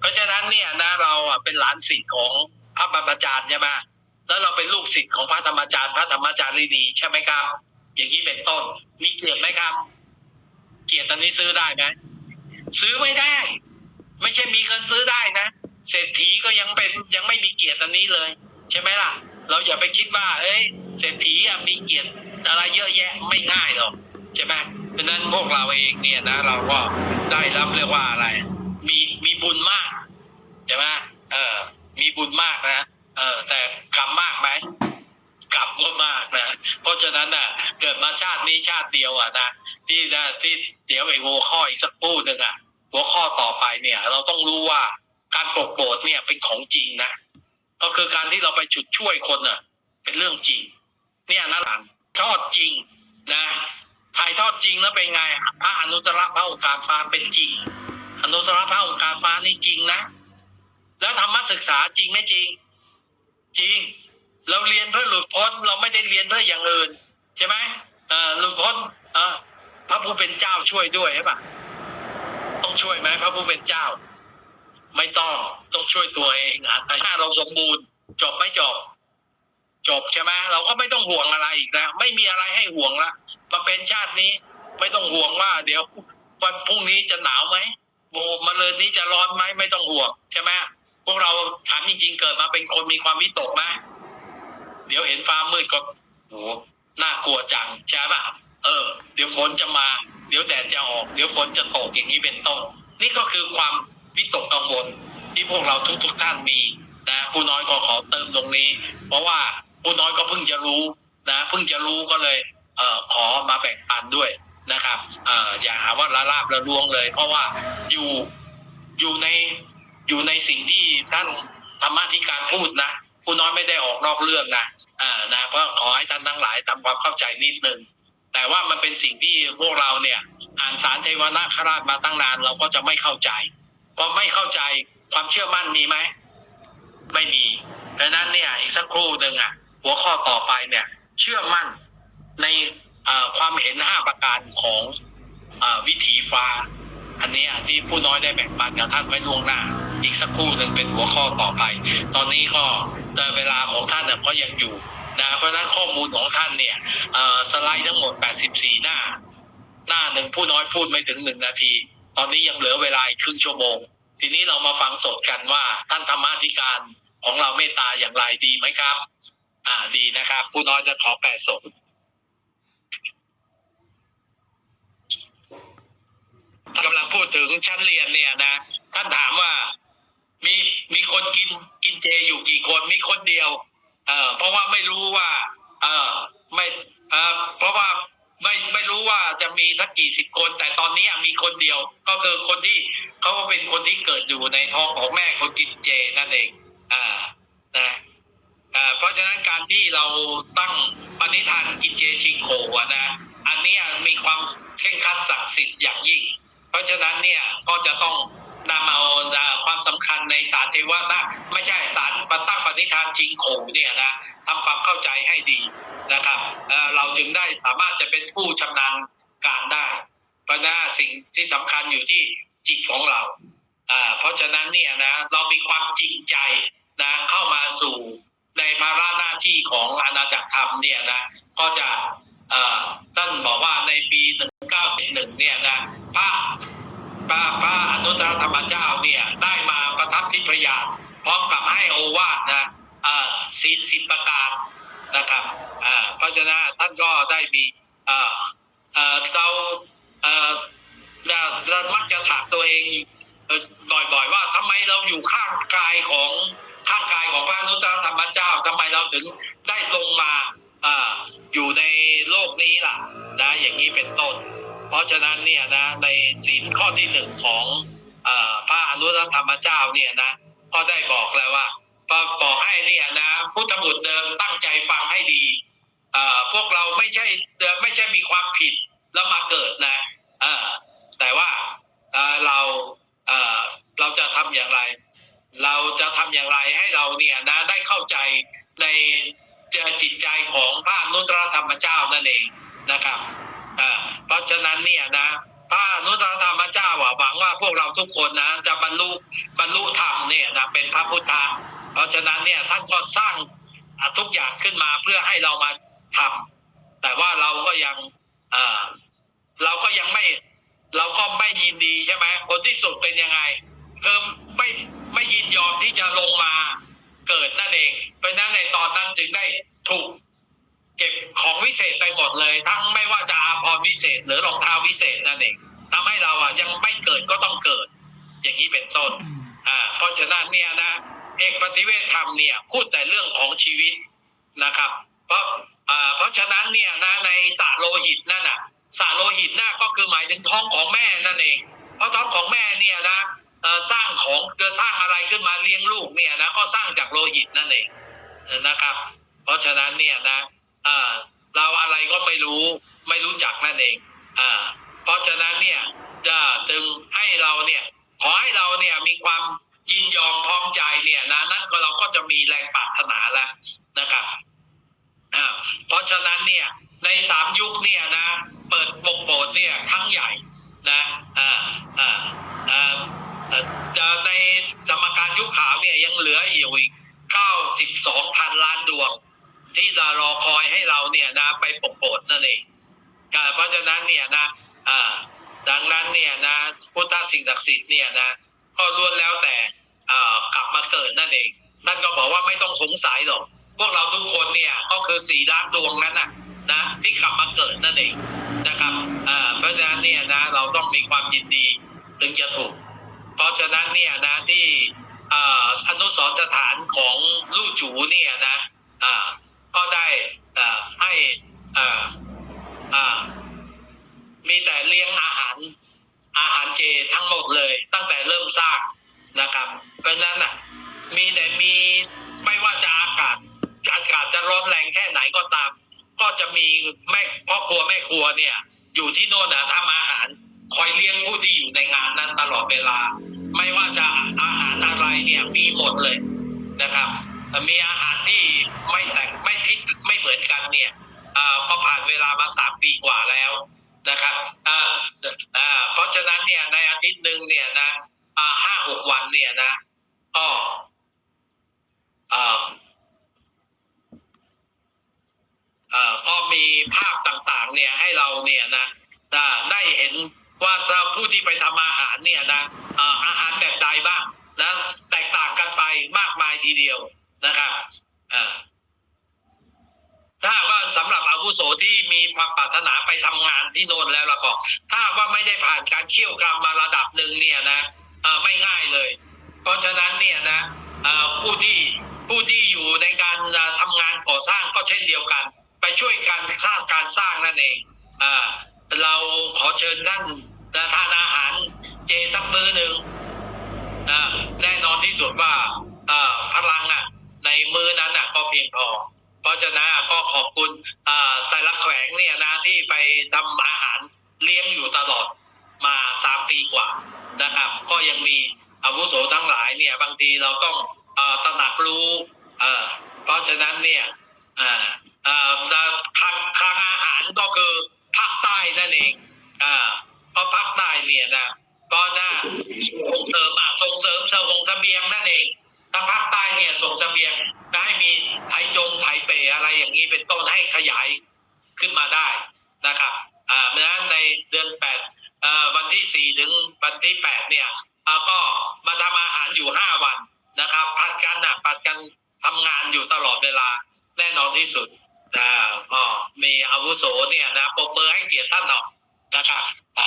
เพราะฉะนั้นเนี่ยนะเราอะเป็นหลานศิษย์ของพระบรมอาจารย์ใช่ไหมแล้วเราเป็นลูกศิษย์ของพระธรรมอาจารย์ พระธรรมจารีนีใช่ไหมครับ อย่างนี้เป็นต้น มีเกียรติไหมครับ เกียรติอันนี้ซื้อได้ไหมซื้อไม่ได้ ไม่ใช่มีเงินซื้อได้นะเศรษฐีก็ยังเป็นยังไม่มีเกียรติอันนี้เลย ใช่ไหมล่ะ เราอย่าไปคิดว่า เอ้ยเศรษฐีมีเกียรติอะไรเยอะแยะไม่ง่ายหรอกใช่ไหมเพราะฉะนั้นพวกเราเองเนี่ยนะ เราก็ได้รับเรียกว่าอะไร บุญมากใช่ไหมเออ มีบุญมากนะเออ แต่กรรมมากไหมกรรมก็มากนะเพราะฉะนั้นน่ะ เกิดมาชาตินี้ชาติเดียวอะนะที่นะที่เดี๋ยวไอ้หัวข้ออีกสักครู่หนึ่งอะหัวข้อต่อไปเนี่ย เราต้องรู้ว่าการปกโบดเนี่ยเป็นของจริงนะก็คือการที่เราไปฉุดช่วยคนน่ะ เป็นเรื่องจริง เนี่ยนะหลานทอดจริงนะถ่ายทอดจริงแล้วเป็นไงพระอนุตตรพระองค์การฟ้าเป็นจริง อนุตตรพระองค์การฟ้านี่จริงนะ แล้วธรรมศึกษาจริงไหมจริง จริง เราเรียนเพื่อหลุดพ้น เราไม่ได้เรียนเพื่ออย่างอื่น ใช่ไหมเออหลุดพ้นเออพระผู้เป็นเจ้าช่วยด้วยใช่ปะต้องช่วยไหมพระผู้เป็นเจ้า ไม่ต้องต้องช่วยตัวเองอะแต่ถ้าเราสมบูรณ์ จบไม่จบ จบใช่ไหมเราก็ไม่ต้องห่วงอะไรอีกแล้วไม่มีอะไรให้ห่วงละมาเป็นชาตินี้ ไม่ต้องห่วงว่า เดี๋ยววันพรุ่งนี้จะหนาวไหม โอ้มาเลยนี้จะร้อนไหมไม่ต้องห่วงใช่ไหมพวกเราถามจริงๆเกิดมาเป็นคนมีความวิตกไหมเดี๋ยวเห็นฟ้ามืดก็โอ้น่ากลัวจังใช่ปะเออ เดี๋ยวฝนจะมา เดี๋ยวแดดจะออก เดี๋ยวฝนจะตกอย่างนี้เป็นต้น นี่ก็คือความวิตกกังวลที่พวกเราทุกๆท่านมีนะผู้น้อยก็ขอเติมตรงนี้ เพราะว่าผู้น้อยก็เพิ่งจะรู้นะเพิ่งจะรู้ก็เลย เออขอมาแบ่งปันด้วย นะครับเอ่ออย่าหาว่าละลาบละลวงเลย เพราะว่าอยู่อยู่ในอยู่ในสิ่งที่ท่านธรรมาธิการพูดนะผู้น้อยไม่ได้ออกนอกเรื่องนะอ่านะก็ขอให้ท่านทั้งหลายทำความเข้าใจนิดนึงแต่ว่ามันเป็นสิ่งที่พวกเราเนี่ย อ่านสารเทวนาคราชมาตั้งนานเราก็จะไม่เข้าใจพอไม่เข้าใจความเชื่อมั่นมีไหมไม่มีดังนั้นเนี่ยอีกสักครู่หนึ่งอะหัวข้อต่อไปเนี่ย เชื่อมั่นใน ความเห็นห้าประการของอวิถีฟ้า อันนี้ที่ผู้น้อยได้แบ่งปันกับท่านไว้ล่วงหน้า อีกสักครู่หนึ่งเป็นหัวข้อต่อไป ตอนนี้ก็เวลาของท่านก็ยังอยู่นะเพราะฉะนั้นข้อมูลของท่านเนี่ยสไลด์ทั้งหมด 84 หน้า หน้าหนึ่งผู้น้อยพูดไม่ถึงหนึ่งนาที ตอนนี้ยังเหลือเวลาอีกครึ่งชั่วโมง ทีนี้เรามาฟังสดกันว่าท่านธรรมาธิการของเราเมตตาอย่างไรดีไหมครับ อ่าดีนะครับ ผู้น้อยจะขอแปดสด กำลังพูดถึงชั้นเรียนเนี่ยนะท่านถามว่ามีมีคนกินกินเจอยู่กี่คนมีคนเดียว เออเพราะว่าไม่รู้ว่า เออไม่เออเพราะว่าไม่ไม่รู้ว่าจะมีสักกี่สิบคน แต่ตอนนี้มีคนเดียว ก็คือคนที่เขาเป็นคนที่เกิดอยู่ในท้องของแม่คนกินเจนั่นเอง อ่านะอ่าเพราะฉะนั้นการที่เราตั้งปณิธานกินเจชิงโขอะนะอันนี้มีความเคร่งคัดศักดิ์สิทธิ์อย่างยิ่ง ราะฉะนั้นเนี่ยก็จะต้องนำเอาความสำคัญในสารเทวนาไม่ใช่สารปตั้งปณิธานชิงโขเนี่ยนะทำความเข้าใจให้ดีนะครับเราจึงได้สามารถจะเป็นผู้ชำนาญการได้เพราะฉะนั้นสิ่งที่สำคัญอยู่ที่จิตของเราเพราะฉะนั้นเนี่ยนะเรามีความจริงใจนะเข้ามาสู่ในภาระหน้าที่ของอาณาจักรธรรมเนี่ยนะก็จะ ท่านบอกว่าในปี 1971 เนี่ยนะพระพระพระอนุตตรธรรมเจ้าเนี่ยได้มาประทับที่พยานพร้อมกับให้โอวาทนะศีลสิบประการนะครับเพราะฉะนั้นท่านก็ได้มีเราเรามักจะถามตัวเองบ่อยๆว่าทำไมเราอยู่ข้างกายของข้างกายของพระอนุตตรธรรมเจ้าทำไมเราถึงได้ลงมา อ่าอยู่ในโลกนี้ล่ะนะอย่างนี้เป็นต้น เพราะฉะนั้นเนี่ยนะในศีลข้อที่หนึ่งของอพระอนุตตธรรมเจ้าเนี่ยนะก็ได้บอกแล้วว่าบอกให้เนี่ยนะพุทธบุตรเดิมตั้งใจฟังให้ดีพวกเราไม่ใช่ไม่ใช่มีความผิดแล้วมาเกิดนะอ่าแต่ว่าอ่าเรา เอ่อเราจะทำอย่างไร เราจะทำอย่างไรให้เราเนี่ยนะได้เข้าใจในจิตใจของพระอนุตตรธรรม เนี่ยนะพระนุษยนะพระอนุตตรธรรมเจ้าหวังว่าพวกเราทุกคนนะจะบรรลุบรรลุธรรมเนี่ยนะเป็นพระพุทธะเพราะฉะนั้นเนี่ยท่านก็สร้างทุกอย่างขึ้นมาเพื่อให้เรามาทำแต่ว่าเราก็ยังเออเราก็ยังไม่เราก็ไม่ยินดีใช่ไหมผลที่สุดเป็นยังไงคือไม่ไม่ยินยอมที่จะลงมาเกิดนั่นเอง เพราะนั้นในตอนนั้นจึงได้ถูก เก็บของวิเศษไปหมดเลย ทั้งไม่ว่าจะอาภรณ์วิเศษ หรือรองเท้าวิเศษนั่นเองทำให้เราอะยังไม่เกิดก็ต้องเกิด อย่างนี้เป็นต้นอ่าเพราะฉะนั้นเนี่ยนะเอกปฏิเวทธรรมเนี่ยพูดแต่เรื่องของชีวิตนะครับ เพราะอ่าเพราะฉะนั้นเนี่ยนะในสรโลหิตนั่นน่ะสรโลหิตน่ะก็คือหมายถึงท้องของแม่นั่นเอง เพราะท้องของแม่เนี่ยนะสร้างของจะสร้างอะไรขึ้นมาเลี้ยงลูกเนี่ยนะก็สร้างจากโลหิตนั่นเองนะครับ เพราะฉะนั้นเนี่ยนะ อ่า เราอะไรก็ไม่รู้ ไม่รู้จักนั่นเอง อ่า เพราะฉะนั้นเนี่ยจะจึงให้เราเนี่ย ขอให้เราเนี่ยมีความยินยอมพร้อมใจเนี่ยนะนั่นก็เราก็จะมีแรงปรารถนาแล้วนะครับอ่าเพราะฉะนั้นเนี่ย ในสามยุคเนี่ยนะ เปิดปกโบสเนี่ยครั้งใหญ่นะอ่าอ่าอ่าจะในสมการยุคขาวเนี่ยยังเหลืออยู่อีกเก้าสิบสองพันล้านดวง ที่จะรอคอยให้เราเนี่ยนะ ไปปกโบสถ์นั่นเองเพราะฉะนั้นเนี่ยนะอ่าดังนั้นเนี่ยนะพุทธสิ่งศักดิ์สิทธิ์เนี่ยนะก็ล้วนแล้วแต่อ่ากลับมาเกิดนั่นเองท่านก็บอกว่าไม่ต้องสงสัยหรอก พวกเราทุกคนเนี่ยก็คือสี่ล้านดวงนั้นนะนะที่กลับมาเกิดนั่นเองนะครับอ่าเพราะฉะนั้นเนี่ยนะเราต้องมีความยินดีถึงจะถูก เพราะฉะนั้นเนี่ยนะที่อ่าอนุสรสถานของลู่จูเนี่ยนะอ่า ก็ได้ให้มีแต่เลี้ยงอาหารอาหารเจทั้งหมดเลย ตั้งแต่เริ่มสร้างนะครับ เพราะฉะนั้นอะมีแต่มีไม่ว่าจะอากาศอากาศจะร้อนแรงแค่ไหนก็ตาม ก็จะมีแม่พ่อครัวแม่ครัวเนี่ย อยู่ที่โน่นนะทำอาหารคอยเลี้ยงผู้ที่อยู่ในงานนั้นตลอดเวลา ไม่ว่าจะอาหารอะไรเนี่ยมีหมดเลยนะครับ มีอาหารที่ไม่แตกไม่ทิศไม่เหมือนกันเนี่ยอ่าพอผ่านเวลามาสามปีกว่าแล้วนะครับอ่าเพราะฉะนั้นเนี่ยในอาทิตย์หนึ่งเนี่ยนะอ่าห้าหกวันเนี่ยนะก็อ่าอ่าก็มีภาพต่างๆ เนี่ยให้เราเนี่ยนะได้เห็นว่าจะผู้ที่ไปทำอาหารเนี่ยนะอ่าอาหารแบบใดบ้างนะแตกต่างกันไปมากมายทีเดียว นะครับอ่าถ้าว่าสำหรับอาวุโสที่มีความปรารถนาไปทำงานที่โน่นแล้วละก็ถ้าว่าไม่ได้ผ่านการเคี่ยวกรรมมาระดับหนึ่งเนี่ยนะอ่อไม่ง่ายเลย เพราะฉะนั้นเนี่ยนะอ่อผู้ที่ผู้ที่อยู่ในการเอ่อทำงานก่อสร้างก็เช่นเดียวกัน ไปช่วยการสร้างการสร้างนั่นเองอ่าเราขอเชิญท่านทานอาหารเจสักมือหนึ่งอ่าแน่นอนที่สุดว่าอ่าพลังอะ ในมือนั้นอะก็เพียงพอ เพราะฉะนั้นก็ขอบคุณอ่าแต่ละแขวงเนี่ยนะที่ไปทำอาหารเลี้ยงอยู่ตลอดมาสามปีกว่านะครับ ก็ยังมีอาวุโสทั้งหลายเนี่ยบางทีเราต้องอ่อตระหนักรู้เอ่อเพราะฉะนั้นเนี่ยอ่าทางทางอาหารก็คือภาคใต้นั่นเองอ่าเพราะภาคใต้เนี่ยนะก็น่าส่งเสริมอะส่งเสริมเสริมเสบียงนั่นเอง ใต้เนี่ยส่งเสบียงก็ให้มีไทยจงไทยเปอะไรอย่างนี้เป็นต้นให้ขยายขึ้นมาได้นะครับอ่าเพราะฉะนั้นในเดือนแปดอ่าวันที่สี่ถึงวันที่แปดเนี่ยอ่าก็มาทำอาหารอยู่ห้าวันนะครับผัดกันอะผัดกันทำงานอยู่ตลอดเวลาแน่นอนที่สุดอ่าก็มีอาวุโสเนี่ยนะปรบมือให้เกียรติท่านหน่อยนะครับอ่า